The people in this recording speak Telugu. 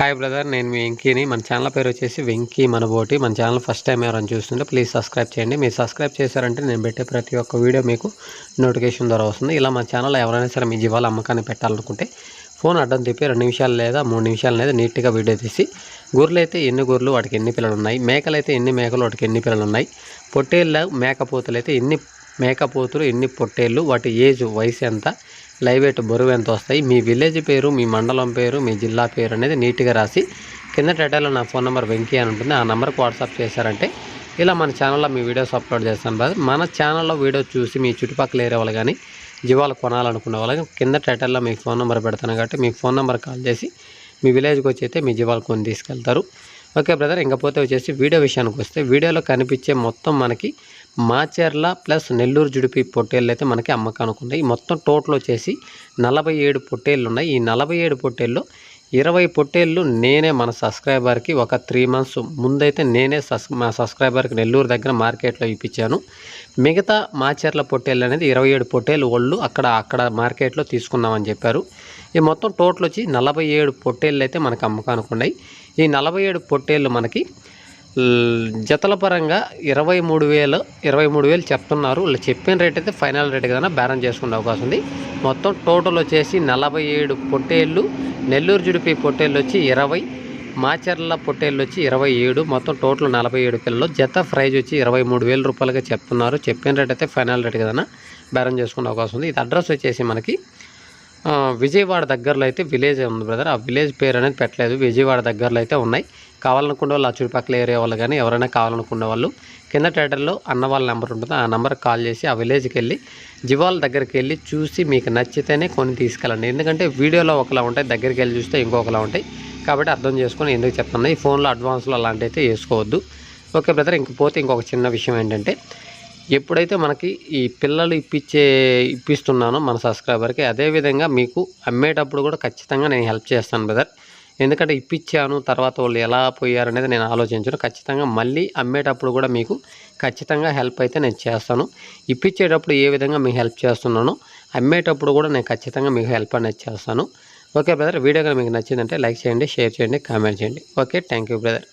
హాయ్ బ్రదర్ నేను మీ వెంకీని. మన ఛానల్ పేరు వచ్చేసి వెంకీ మనబోటి. మన ఛానల్ ఫస్ట్ టైం ఎవరైనా చూస్తుంటే ప్లీజ్ సబ్స్క్రైబ్ చేయండి. మీరు సబ్స్క్రైబ్ చేశారంటే నేను పెట్టే ప్రతి ఒక్క వీడియో మీకు నోటిఫికేషన్ ద్వారా వస్తుంది. ఇలా మన ఛానల్లో ఎవరైనా సరే మీ జీవాల అమ్మకాన్ని పెట్టాలనుకుంటే ఫోన్ అడ్డం తిప్పి రెండు నిమిషాలు లేదా మూడు నిమిషాలు లేదా నీట్గా వీడియో తీసి గొర్రెలు అయితే ఎన్ని గొర్రెలు వాటికి ఎన్ని పిల్లలు ఉన్నాయి? మేకలు అయితే ఎన్ని మేకలు వాటికి ఎన్ని పిల్లలు ఉన్నాయి? పొట్టేళ్ళ మేకపోతులు అయితే ఎన్ని మేకపోతులు ఎన్ని పొట్టేళ్ళు వాటి ఏజ్ వయసు ఎంత లైవ్ ఎయిట్ బరువు ఎంత వస్తాయి మీ విలేజ్ పేరు మీ మండలం పేరు మీ జిల్లా పేరు అనేది నీట్గా రాసి కింద టైటిల్లో నా ఫోన్ నెంబర్ వెంకీ అని ఉంటుంది. ఆ నెంబర్కి వాట్సాప్ చేశారంటే ఇలా మన ఛానల్లో మీ వీడియోస్ అప్లోడ్ చేస్తాను. బాధ మన ఛానల్లో వీడియో చూసి మీ చుట్టుపక్కల ఏరే వాళ్ళు కానీ జీవాలు కొనాలనుకునే వాళ్ళు కింద టైటిల్లో మీ ఫోన్ నెంబర్ పెడతాను కాబట్టి మీ ఫోన్ నెంబర్ కాల్ చేసి మీ విలేజ్కి వచ్చి అయితే మీ జీవాలు కొని తీసుకెళ్తారు. ఓకే బ్రదర్ ఇంకపోతే వచ్చేసి వీడియో విషయానికి వస్తే వీడియోలో కనిపించే మొత్తం మనకి మాచర్ల ప్లస్ నెల్లూరు జుడిపి పొట్టేళ్ళు అయితే మనకి అమ్మకానికి ఉన్నాయి మొత్తం టోటల్ వచ్చేసి నలభై ఏడు పొట్టేళ్ళు ఉన్నాయి ఈ నలభై ఏడు పొట్టేళ్ళు ఇరవై పొట్టేళ్ళు నేనే మన సబ్స్క్రైబర్కి ఒక త్రీ మంత్స్ ముందైతే నేనే సస్ మా సబ్స్క్రైబర్కి నెల్లూరు దగ్గర మార్కెట్లో ఇప్పించాను. మిగతా మాచర్ల పొట్టేళ్ళు అనేది ఇరవై ఏడు పొట్టేళ్ళు ఒళ్ళు అక్కడ అక్కడ మార్కెట్లో తీసుకున్నామని చెప్పారు. ఈ మొత్తం టోటల్ వచ్చి నలభై ఏడు పొట్టేళ్ళు అయితే మనకు అమ్మకానికి ఉన్నాయి ఈ నలభై ఏడు పొట్టేళ్ళు మనకి జతల పరంగా ఇరవై మూడు వేలు ఇరవై మూడు వేలు చెప్తున్నారు. ఇలా చెప్పిన రేట్ అయితే ఫైనల్ రేట్ కదా బేరం చేసుకునే అవకాశం ఉంది. మొత్తం టోటల్ వచ్చేసి నలభై ఏడు పొట్టేళ్ళు నెల్లూరు జుడిపి పొట్టేళ్ళు వచ్చి ఇరవై మాచర్ల పొట్టేళ్ళు వచ్చి ఇరవై ఏడు మొత్తం టోటల్ నలభై ఏడు పిల్లలు. జత ప్రైజ్ వచ్చి ఇరవై మూడు వేల రూపాయలుగా చెప్తున్నారు. చెప్పిన రేట్ అయితే ఫైనల్ రేట్ కదా బేరం చేసుకునే అవకాశం ఉంది. ఇది అడ్రస్ వచ్చేసి మనకి విజయవాడ దగ్గరలో అయితే విలేజ్ ఉంది బ్రదర్. ఆ విలేజ్ పేరు అనేది పెట్టలేదు. విజయవాడ దగ్గరలో అయితే ఉన్నాయి. కావాలనుకునే వాళ్ళు ఆ చుట్టుపక్కల ఏరియా వాళ్ళు కానీ ఎవరైనా కావాలనుకునే వాళ్ళు కింద టైటర్లో అన్న వాళ్ళ నెంబర్ ఉంటుంది. ఆ నెంబర్కి కాల్ చేసి ఆ విలేజ్కి వెళ్ళి జివాల దగ్గరికి వెళ్ళి చూసి మీకు నచ్చితేనే కొన్ని తీసుకెళ్ళండి. ఎందుకంటే వీడియోలో ఒకలా ఉంటాయి దగ్గరికి వెళ్ళి చూస్తే ఇంకొకలా ఉంటాయి. కాబట్టి అర్థం చేసుకొని ఎందుకు చెప్తున్నాయి ఈ ఫోన్లో అడ్వాన్స్లో అలాంటి అయితే వేసుకోవద్దు. ఓకే బ్రదర్ ఇంక పోతే ఇంకొక చిన్న విషయం ఏంటంటే ఎప్పుడైతే మనకి ఈ పిల్లలు ఇప్పించే ఇప్పిస్తున్నానో మన సబ్స్క్రైబర్కి అదేవిధంగా మీకు అమ్మేటప్పుడు కూడా ఖచ్చితంగా నేను హెల్ప్ చేస్తాను బ్రదర్. ఎందుకంటే ఇప్పించాను తర్వాత వాళ్ళు ఎలా పోయారు అనేది నేను ఆలోచించను. ఖచ్చితంగా మళ్ళీ అమ్మేటప్పుడు కూడా మీకు ఖచ్చితంగా హెల్ప్ అయితే నేను చేస్తాను. ఇప్పించేటప్పుడు ఏ విధంగా మీకు హెల్ప్ చేస్తున్నానో అమ్మేటప్పుడు కూడా నేను ఖచ్చితంగా మీకు హెల్ప్ అనేది చేస్తాను. Okay brother. వీడియో కనుక మీకు నచ్చిందంటే లైక్ చేయండి షేర్ చేయండి కామెంట్ చేయండి. Okay thank you brother.